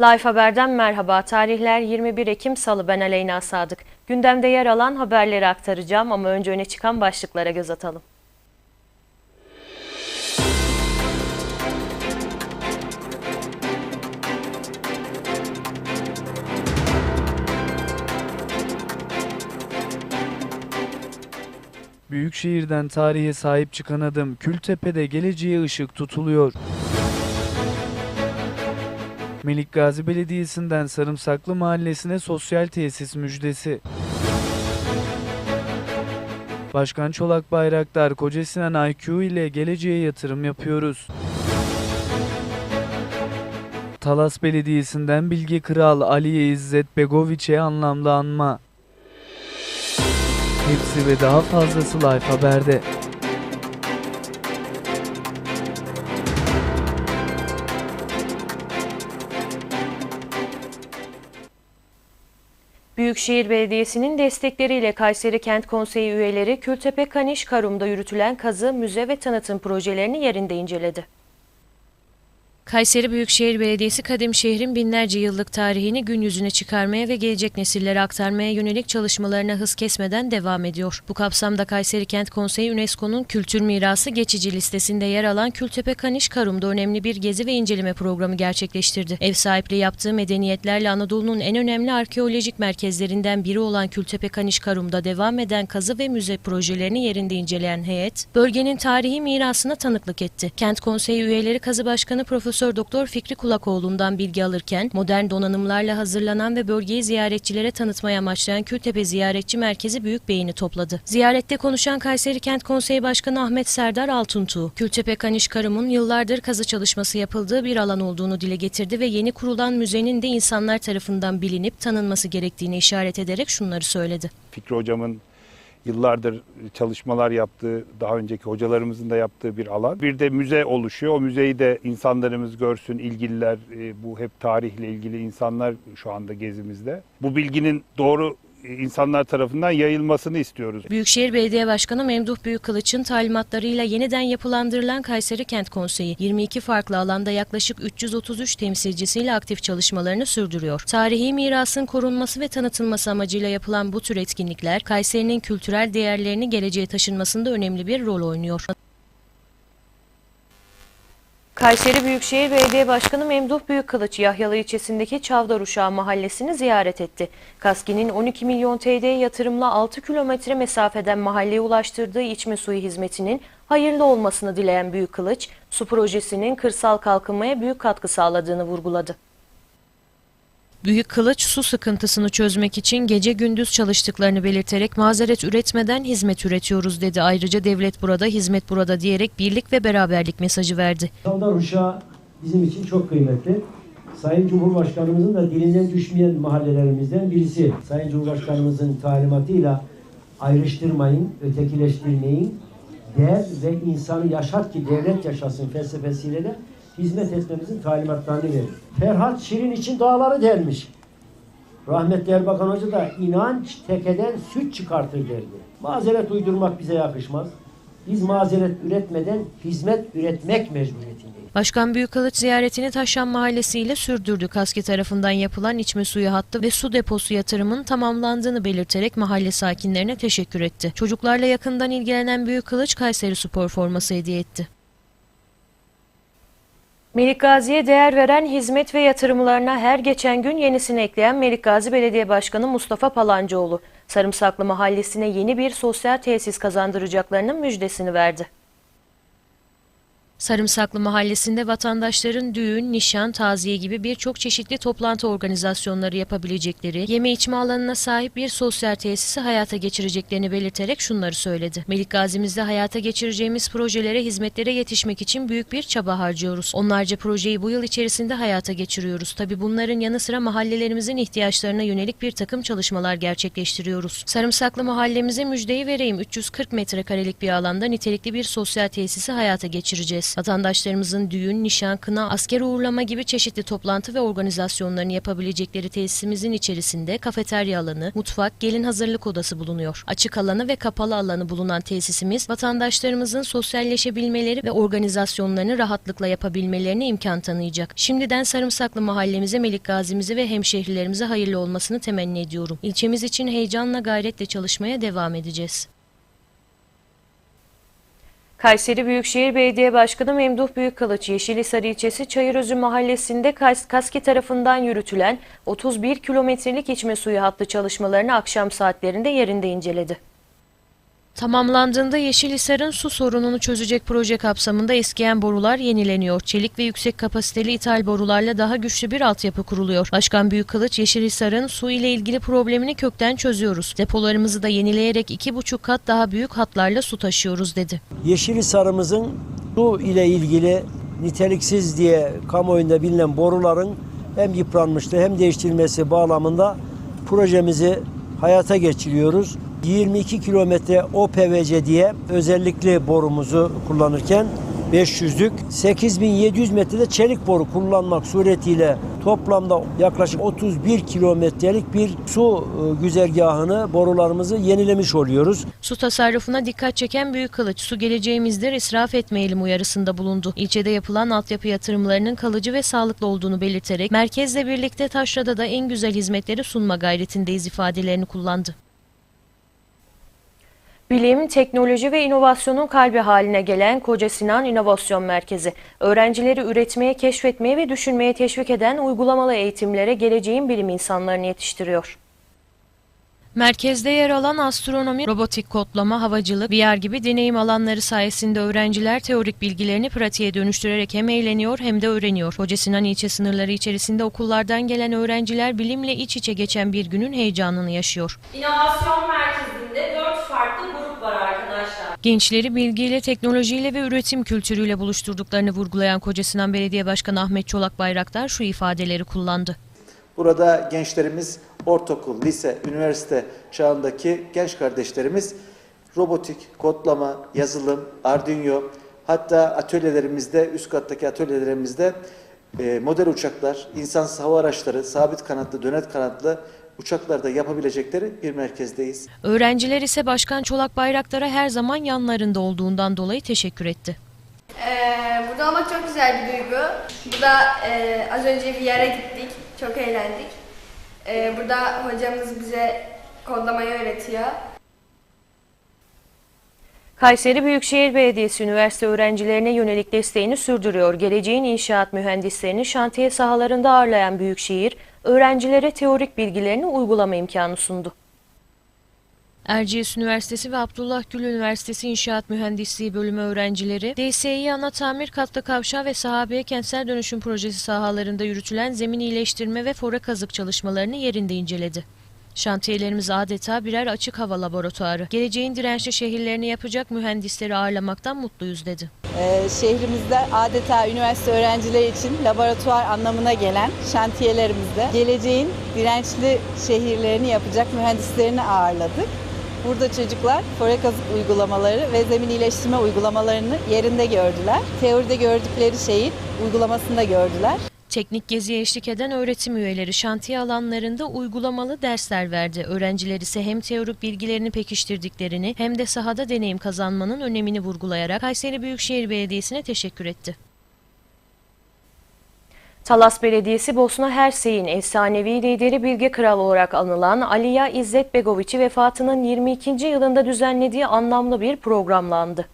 Life Haber'den merhaba. Tarihler 21 Ekim Salı. Ben Aleyna Sadık. Gündemde yer alan haberleri aktaracağım ama önce öne çıkan başlıklara göz atalım. Büyükşehir'den tarihe sahip çıkan adım Kültepe'de geleceğe ışık tutuluyor. Melik Gazi Belediyesi'nden Sarımsaklı Mahallesi'ne sosyal tesis müjdesi. Başkan Çolak Bayraktar, Kocasinan IQ ile geleceğe yatırım yapıyoruz. Talas Belediyesi'nden Bilge Kral Aliye İzzet Begoviç'e anlamlı anma. Hepsi ve daha fazlası Life Haber'de. Büyükşehir Belediyesi'nin destekleriyle Kayseri Kent Konseyi üyeleri Kültepe Kaniş Karum'da yürütülen kazı, müze ve tanıtım projelerini yerinde inceledi. Kayseri Büyükşehir Belediyesi kadim şehrin binlerce yıllık tarihini gün yüzüne çıkarmaya ve gelecek nesillere aktarmaya yönelik çalışmalarına hız kesmeden devam ediyor. Bu kapsamda Kayseri Kent Konseyi UNESCO'nun kültür mirası geçici listesinde yer alan Kültepe Kaniş Karum'da önemli bir gezi ve inceleme programı gerçekleştirdi. Ev sahipliği yaptığı medeniyetlerle Anadolu'nun en önemli arkeolojik merkezlerinden biri olan Kültepe Kaniş Karum'da devam eden kazı ve müze projelerini yerinde inceleyen heyet, bölgenin tarihi mirasına tanıklık etti. Kent Konseyi üyeleri Kazı Başkanı Profesör Doktor Fikri Kulakoğlu'ndan bilgi alırken modern donanımlarla hazırlanan ve bölgeyi ziyaretçilere tanıtmaya amaçlayan Kültepe Ziyaretçi Merkezi büyük beğeni topladı. Ziyarette konuşan Kayseri Kent Konseyi Başkanı Ahmet Serdar Altuntuğ, Kültepe Kaniş Karım'ın yıllardır kazı çalışması yapıldığı bir alan olduğunu dile getirdi ve yeni kurulan müzenin de insanlar tarafından bilinip tanınması gerektiğini işaret ederek şunları söyledi. Fikri hocamın yıllardır çalışmalar yaptığı, daha önceki hocalarımızın da yaptığı bir alan. Bir de müze oluşuyor. O müzeyi de insanlarımız görsün, ilgililer, e, bu hep tarihle ilgili insanlar şu anda gezimizde. Bu bilginin doğru insanlar tarafından yayılmasını istiyoruz. Büyükşehir Belediye Başkanı Memduh Büyükkılıç'ın talimatlarıyla yeniden yapılandırılan Kayseri Kent Konseyi 22 farklı alanda yaklaşık 333 temsilcisiyle aktif çalışmalarını sürdürüyor. Tarihi mirasın korunması ve tanıtılması amacıyla yapılan bu tür etkinlikler Kayseri'nin kültürel değerlerini geleceğe taşınmasında önemli bir rol oynuyor. Kayseri Büyükşehir Belediye Başkanı Memduh Büyükkılıç, Yahyalı ilçesindeki Çavdar Uşağı mahallesini ziyaret etti. KASKİ'nin 12 milyon TL yatırımla 6 kilometre mesafeden mahalleye ulaştırdığı içme suyu hizmetinin hayırlı olmasını dileyen Büyükkılıç, su projesinin kırsal kalkınmaya büyük katkı sağladığını vurguladı. Büyük Kılıç su sıkıntısını çözmek için gece gündüz çalıştıklarını belirterek mazeret üretmeden hizmet üretiyoruz dedi. Ayrıca devlet burada, hizmet burada diyerek birlik ve beraberlik mesajı verdi. Çavdar Uşağı bizim için çok kıymetli. Sayın Cumhurbaşkanımızın da dilinden düşmeyen mahallelerimizden birisi. Sayın Cumhurbaşkanımızın talimatıyla ayrıştırmayın, ötekileştirmeyin, değer ve insanı yaşat ki devlet yaşasın felsefesiyle de hizmet etmemizin talimatlarını verir. Ferhat Şirin için dağları delmiş. Rahmetli Erbakan Hoca da inanç tekeden süt çıkartır derdi. Mazeret uydurmak bize yakışmaz. Biz mazeret üretmeden hizmet üretmek mecburiyetindeyiz. Başkan Büyükkılıç ziyaretini Taşan Mahallesi ile sürdürdü. Kaski tarafından yapılan içme suyu hattı ve su deposu yatırımının tamamlandığını belirterek mahalle sakinlerine teşekkür etti. Çocuklarla yakından ilgilenen Büyükkılıç Kayseri Spor forması hediye etti. Melik Gazi'ye değer veren hizmet ve yatırımlarına her geçen gün yenisini ekleyen Melik Gazi Belediye Başkanı Mustafa Palancıoğlu, Sarımsaklı Mahallesi'ne yeni bir sosyal tesis kazandıracaklarının müjdesini verdi. Sarımsaklı Mahallesi'nde vatandaşların düğün, nişan, taziye gibi birçok çeşitli toplantı organizasyonları yapabilecekleri, yeme içme alanına sahip bir sosyal tesisi hayata geçireceklerini belirterek şunları söyledi. Melik Gazi'mizde hayata geçireceğimiz projelere, hizmetlere yetişmek için büyük bir çaba harcıyoruz. Onlarca projeyi bu yıl içerisinde hayata geçiriyoruz. Tabi bunların yanı sıra mahallelerimizin ihtiyaçlarına yönelik bir takım çalışmalar gerçekleştiriyoruz. Sarımsaklı mahallemize müjdeyi vereyim. 340 metrekarelik bir alanda nitelikli bir sosyal tesisi hayata geçireceğiz. Tesis. Vatandaşlarımızın düğün, nişan, kına, asker uğurlama gibi çeşitli toplantı ve organizasyonlarını yapabilecekleri tesisimizin içerisinde kafeterya alanı, mutfak, gelin hazırlık odası bulunuyor. Açık alanı ve kapalı alanı bulunan tesisimiz vatandaşlarımızın sosyalleşebilmeleri ve organizasyonlarını rahatlıkla yapabilmelerine imkan tanıyacak. Şimdiden Sarımsaklı mahallemize, Melik Gazi'mize ve hemşehrilerimize hayırlı olmasını temenni ediyorum. İlçemiz için heyecanla gayretle çalışmaya devam edeceğiz. Kayseri Büyükşehir Belediye Başkanı Memduh Büyükkılıç, Yeşilhisar ilçesi Çayırözü mahallesinde Kas- KASKİ tarafından yürütülen 31 kilometrelik içme suyu hattı çalışmalarını akşam saatlerinde yerinde inceledi. Tamamlandığında Yeşilhisar'ın su sorununu çözecek proje kapsamında eskiyen borular yenileniyor. Çelik ve yüksek kapasiteli ithal borularla daha güçlü bir altyapı kuruluyor. Başkan Büyükkılıç, Yeşilhisar'ın su ile ilgili problemini kökten çözüyoruz. Depolarımızı da yenileyerek iki buçuk kat daha büyük hatlarla su taşıyoruz dedi. Yeşilisar'ımızın su ile ilgili niteliksiz diye kamuoyunda bilinen boruların hem yıpranmıştı hem değiştirilmesi bağlamında projemizi hayata geçiriyoruz. 22 kilometre OPVC diye özellikle borumuzu kullanırken 500'lük 8700 metrede çelik boru kullanmak suretiyle toplamda yaklaşık 31 kilometrelik bir su e, güzergahını borularımızı yenilemiş oluyoruz. Su tasarrufuna dikkat çeken Büyükkılıç, su geleceğimizdir israf etmeyelim uyarısında bulundu. İlçede yapılan altyapı yatırımlarının kalıcı ve sağlıklı olduğunu belirterek merkezle birlikte Taşra'da da en güzel hizmetleri sunma gayretindeyiz ifadelerini kullandı. Bilim, teknoloji ve inovasyonun kalbi haline gelen Koca Sinan İnovasyon Merkezi, öğrencileri üretmeye, keşfetmeye ve düşünmeye teşvik eden uygulamalı eğitimlere geleceğin bilim insanlarını yetiştiriyor. Merkezde yer alan astronomi, robotik kodlama, havacılık, VR gibi deneyim alanları sayesinde öğrenciler teorik bilgilerini pratiğe dönüştürerek hem eğleniyor hem de öğreniyor. Hoca Sinan ilçe sınırları içerisinde okullardan gelen öğrenciler bilimle iç içe geçen bir günün heyecanını yaşıyor. İnovasyon merkezinde 4 farklı grup var arkadaşlar. Gençleri bilgiyle, teknolojiyle ve üretim kültürüyle buluşturduklarını vurgulayan Koca Sinan Belediye Başkanı Ahmet Çolak Bayraktar şu ifadeleri kullandı. Burada gençlerimiz ortaokul, lise, üniversite çağındaki genç kardeşlerimiz robotik, kodlama, yazılım, Arduino hatta atölyelerimizde, üst kattaki atölyelerimizde e, model uçaklar, insansız hava araçları, sabit kanatlı, dönet kanatlı uçaklarda yapabilecekleri bir merkezdeyiz. Öğrenciler ise Başkan Çolak Bayraktar'a her zaman yanlarında olduğundan dolayı teşekkür etti. Ee, burada olmak çok güzel bir duygu. Burada e, az önce bir yere gittik, çok eğlendik. Ee, burada hocamız bize kodlamayı öğretiyor. Kayseri Büyükşehir Belediyesi üniversite öğrencilerine yönelik desteğini sürdürüyor. Geleceğin inşaat mühendislerini şantiye sahalarında ağırlayan Büyükşehir, öğrencilere teorik bilgilerini uygulama imkanı sundu. Erciyes Üniversitesi ve Abdullah Gül Üniversitesi İnşaat Mühendisliği bölümü öğrencileri, DSİ ana tamir katlı kavşağı ve sahabeye kentsel dönüşüm projesi sahalarında yürütülen zemin iyileştirme ve fora kazık çalışmalarını yerinde inceledi. Şantiyelerimiz adeta birer açık hava laboratuvarı. Geleceğin dirençli şehirlerini yapacak mühendisleri ağırlamaktan mutluyuz dedi. Ee, şehrimizde adeta üniversite öğrencileri için laboratuvar anlamına gelen şantiyelerimizde geleceğin dirençli şehirlerini yapacak mühendislerini ağırladık. Burada çocuklar fore kazık uygulamaları ve zemin iyileştirme uygulamalarını yerinde gördüler. Teoride gördükleri şeyin uygulamasını da gördüler. Teknik geziye eşlik eden öğretim üyeleri şantiye alanlarında uygulamalı dersler verdi. Öğrenciler ise hem teorik bilgilerini pekiştirdiklerini hem de sahada deneyim kazanmanın önemini vurgulayarak Kayseri Büyükşehir Belediyesi'ne teşekkür etti. Talas Belediyesi Bosna Hersey'in efsanevi lideri Bilge Kral olarak anılan Aliya İzzet Begoviç'i vefatının 22. yılında düzenlediği anlamlı bir programlandı.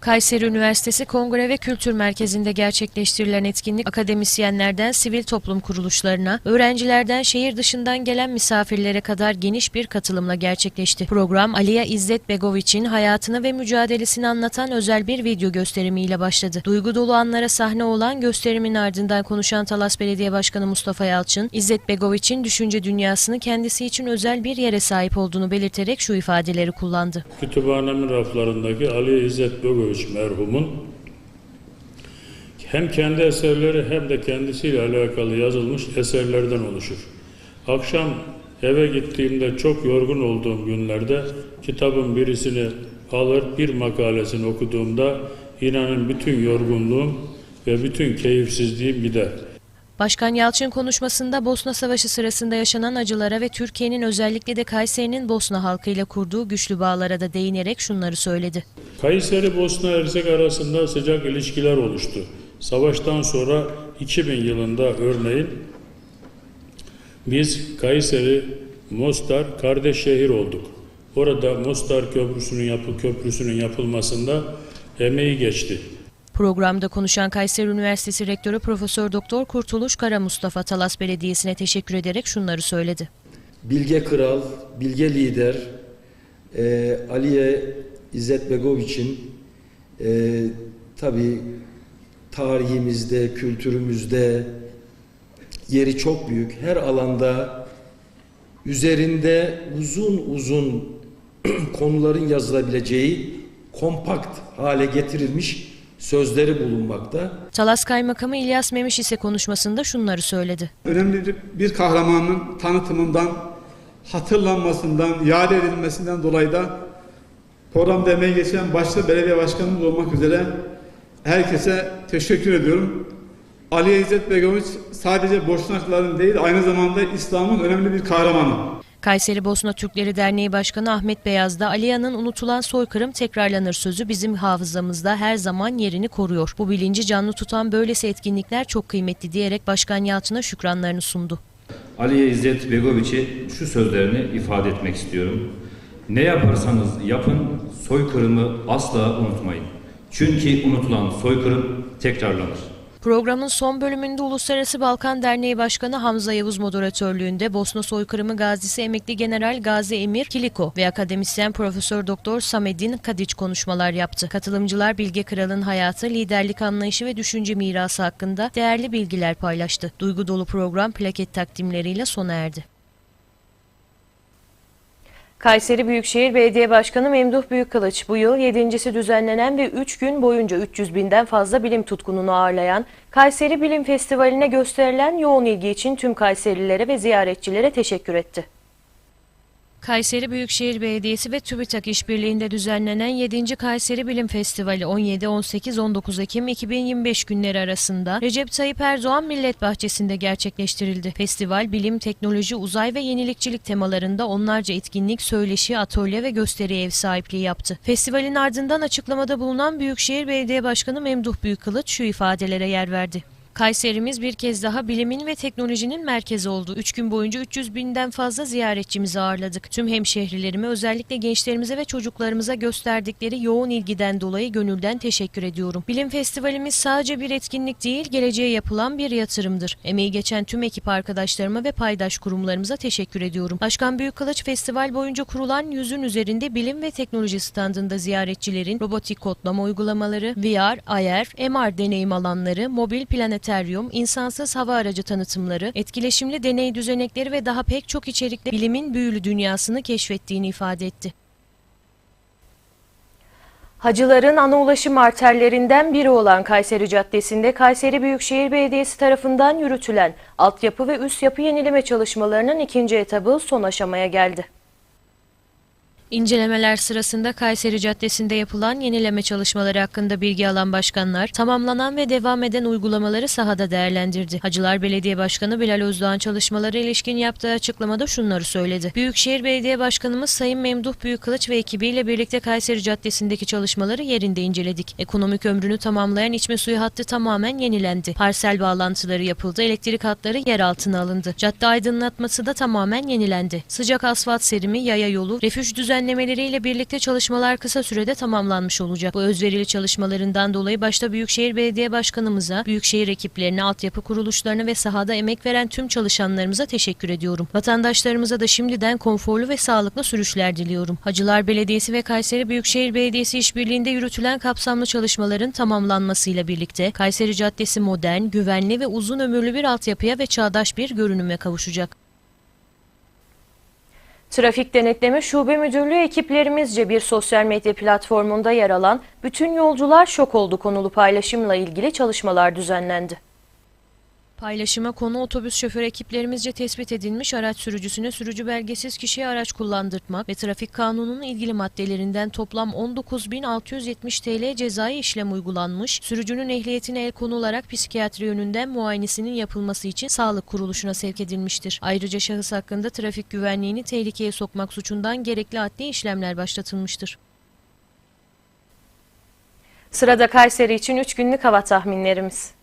Kayseri Üniversitesi Kongre ve Kültür Merkezi'nde gerçekleştirilen etkinlik akademisyenlerden sivil toplum kuruluşlarına, öğrencilerden şehir dışından gelen misafirlere kadar geniş bir katılımla gerçekleşti. Program Aliya İzzet Begoviç'in hayatını ve mücadelesini anlatan özel bir video gösterimiyle başladı. Duygu dolu anlara sahne olan gösterimin ardından konuşan Talas Belediye Başkanı Mustafa Yalçın, İzzet Begoviç'in düşünce dünyasını kendisi için özel bir yere sahip olduğunu belirterek şu ifadeleri kullandı. Kütüphanemin raflarındaki Ali İzzet Begoviç merhumun hem kendi eserleri hem de kendisiyle alakalı yazılmış eserlerden oluşur. Akşam eve gittiğimde çok yorgun olduğum günlerde kitabın birisini alır bir makalesini okuduğumda inanın bütün yorgunluğum ve bütün keyifsizliğim gider. Başkan Yalçın konuşmasında Bosna Savaşı sırasında yaşanan acılara ve Türkiye'nin özellikle de Kayseri'nin Bosna halkıyla kurduğu güçlü bağlara da değinerek şunları söyledi. Kayseri Bosna Hersek arasında sıcak ilişkiler oluştu. Savaştan sonra 2000 yılında örneğin biz Kayseri Mostar kardeş şehir olduk. Orada Mostar Köprüsü'nün yapı köprüsünün yapılmasında emeği geçti. Programda konuşan Kayseri Üniversitesi Rektörü Profesör Doktor Kurtuluş Kara Mustafa Talas Belediyesi'ne teşekkür ederek şunları söyledi. Bilge Kral, Bilge Lider, e, Aliye İzzet Begoviç'in e, tabi tarihimizde, kültürümüzde yeri çok büyük. Her alanda üzerinde uzun uzun konuların yazılabileceği kompakt hale getirilmiş sözleri bulunmakta. Talas Kaymakamı İlyas Memiş ise konuşmasında şunları söyledi. önemli bir- kahramanın tanıtımından, hatırlanmasından, yad edilmesinden dolayı da programda emeği geçen başta belediye başkanımız olmak üzere herkese teşekkür ediyorum. Ali İzzet Begoviç sadece Boşnakların değil aynı zamanda İslam'ın önemli bir kahramanı. Kayseri Bosna Türkleri Derneği Başkanı Ahmet Beyaz da Aliya'nın unutulan soykırım tekrarlanır sözü bizim hafızamızda her zaman yerini koruyor. Bu bilinci canlı tutan böylesi etkinlikler çok kıymetli diyerek Başkan Yalçın'a şükranlarını sundu. Aliye İzzet Begoviç'e şu sözlerini ifade etmek istiyorum. Ne yaparsanız yapın soykırımı asla unutmayın. Çünkü unutulan soykırım tekrarlanır. Programın son bölümünde Uluslararası Balkan Derneği Başkanı Hamza Yavuz moderatörlüğünde Bosna Soykırımı Gazisi Emekli General Gazi Emir Kiliko ve akademisyen Profesör Doktor Samedin Kadiç konuşmalar yaptı. Katılımcılar Bilge Kral'ın hayatı, liderlik anlayışı ve düşünce mirası hakkında değerli bilgiler paylaştı. Duygu dolu program plaket takdimleriyle sona erdi. Kayseri Büyükşehir Belediye Başkanı Memduh Büyükkılıç bu yıl yedincisi düzenlenen ve 3 gün boyunca 300 binden fazla bilim tutkununu ağırlayan Kayseri Bilim Festivali'ne gösterilen yoğun ilgi için tüm Kayserililere ve ziyaretçilere teşekkür etti. Kayseri Büyükşehir Belediyesi ve TÜBİTAK işbirliğinde düzenlenen 7. Kayseri Bilim Festivali 17, 18, 19 Ekim 2025 günleri arasında Recep Tayyip Erdoğan Millet Bahçesi'nde gerçekleştirildi. Festival, bilim, teknoloji, uzay ve yenilikçilik temalarında onlarca etkinlik, söyleşi, atölye ve gösteri ev sahipliği yaptı. Festivalin ardından açıklamada bulunan Büyükşehir Belediye Başkanı Memduh Büyükkılıç şu ifadelere yer verdi. Kayserimiz bir kez daha bilimin ve teknolojinin merkezi oldu. Üç gün boyunca 300 binden fazla ziyaretçimizi ağırladık. Tüm hemşehrilerime özellikle gençlerimize ve çocuklarımıza gösterdikleri yoğun ilgiden dolayı gönülden teşekkür ediyorum. Bilim Festivalimiz sadece bir etkinlik değil, geleceğe yapılan bir yatırımdır. Emeği geçen tüm ekip arkadaşlarıma ve paydaş kurumlarımıza teşekkür ediyorum. Başkan Büyükkılıç festival boyunca kurulan yüzün üzerinde bilim ve teknoloji standında ziyaretçilerin robotik kodlama uygulamaları, VR, AR, MR deneyim alanları, mobil planeteryum, insansız hava aracı tanıtımları, etkileşimli deney düzenekleri ve daha pek çok içerikle bilimin büyülü dünyasını keşfettiğini ifade etti. Hacıların ana ulaşım arterlerinden biri olan Kayseri Caddesi'nde Kayseri Büyükşehir Belediyesi tarafından yürütülen altyapı ve üst yapı yenileme çalışmalarının ikinci etabı son aşamaya geldi. İncelemeler sırasında Kayseri Caddesi'nde yapılan yenileme çalışmaları hakkında bilgi alan başkanlar, tamamlanan ve devam eden uygulamaları sahada değerlendirdi. Hacılar Belediye Başkanı Bilal Özdoğan çalışmalara ilişkin yaptığı açıklamada şunları söyledi. Büyükşehir Belediye Başkanımız Sayın Memduh Büyükkılıç ve ekibiyle birlikte Kayseri Caddesi'ndeki çalışmaları yerinde inceledik. Ekonomik ömrünü tamamlayan içme suyu hattı tamamen yenilendi. Parsel bağlantıları yapıldı, elektrik hatları yer altına alındı. Cadde aydınlatması da tamamen yenilendi. Sıcak asfalt serimi, yaya yolu, refüj düzenlemeleriyle birlikte çalışmalar kısa sürede tamamlanmış olacak. Bu özverili çalışmalarından dolayı başta Büyükşehir Belediye Başkanımıza, Büyükşehir ekiplerine, altyapı kuruluşlarına ve sahada emek veren tüm çalışanlarımıza teşekkür ediyorum. Vatandaşlarımıza da şimdiden konforlu ve sağlıklı sürüşler diliyorum. Hacılar Belediyesi ve Kayseri Büyükşehir Belediyesi işbirliğinde yürütülen kapsamlı çalışmaların tamamlanmasıyla birlikte Kayseri Caddesi modern, güvenli ve uzun ömürlü bir altyapıya ve çağdaş bir görünüme kavuşacak. Trafik Denetleme Şube Müdürlüğü ekiplerimizce bir sosyal medya platformunda yer alan Bütün Yolcular Şok Oldu konulu paylaşımla ilgili çalışmalar düzenlendi. Paylaşıma konu otobüs şoför ekiplerimizce tespit edilmiş araç sürücüsüne sürücü belgesiz kişiye araç kullandırtmak ve trafik kanununun ilgili maddelerinden toplam 19.670 TL cezai işlem uygulanmış, sürücünün ehliyetine el konularak psikiyatri yönünden muayenesinin yapılması için sağlık kuruluşuna sevk edilmiştir. Ayrıca şahıs hakkında trafik güvenliğini tehlikeye sokmak suçundan gerekli adli işlemler başlatılmıştır. Sırada Kayseri için 3 günlük hava tahminlerimiz.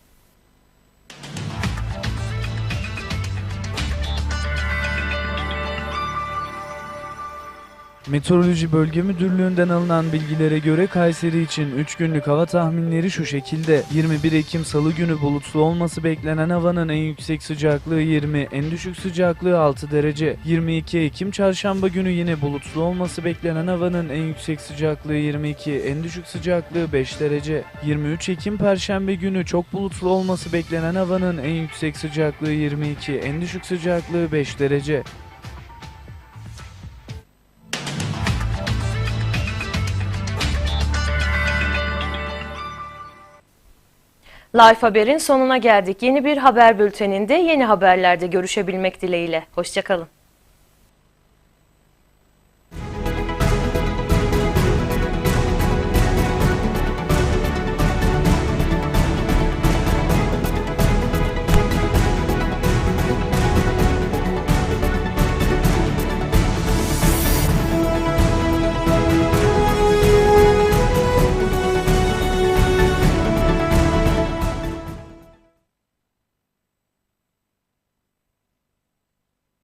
Meteoroloji Bölge Müdürlüğü'nden alınan bilgilere göre Kayseri için 3 günlük hava tahminleri şu şekilde. 21 Ekim Salı günü bulutlu olması beklenen havanın en yüksek sıcaklığı 20, en düşük sıcaklığı 6 derece. 22 Ekim Çarşamba günü yine bulutlu olması beklenen havanın en yüksek sıcaklığı 22, en düşük sıcaklığı 5 derece. 23 Ekim Perşembe günü çok bulutlu olması beklenen havanın en yüksek sıcaklığı 22, en düşük sıcaklığı 5 derece. Life Haber'in sonuna geldik. Yeni bir haber bülteninde yeni haberlerde görüşebilmek dileğiyle. Hoşçakalın.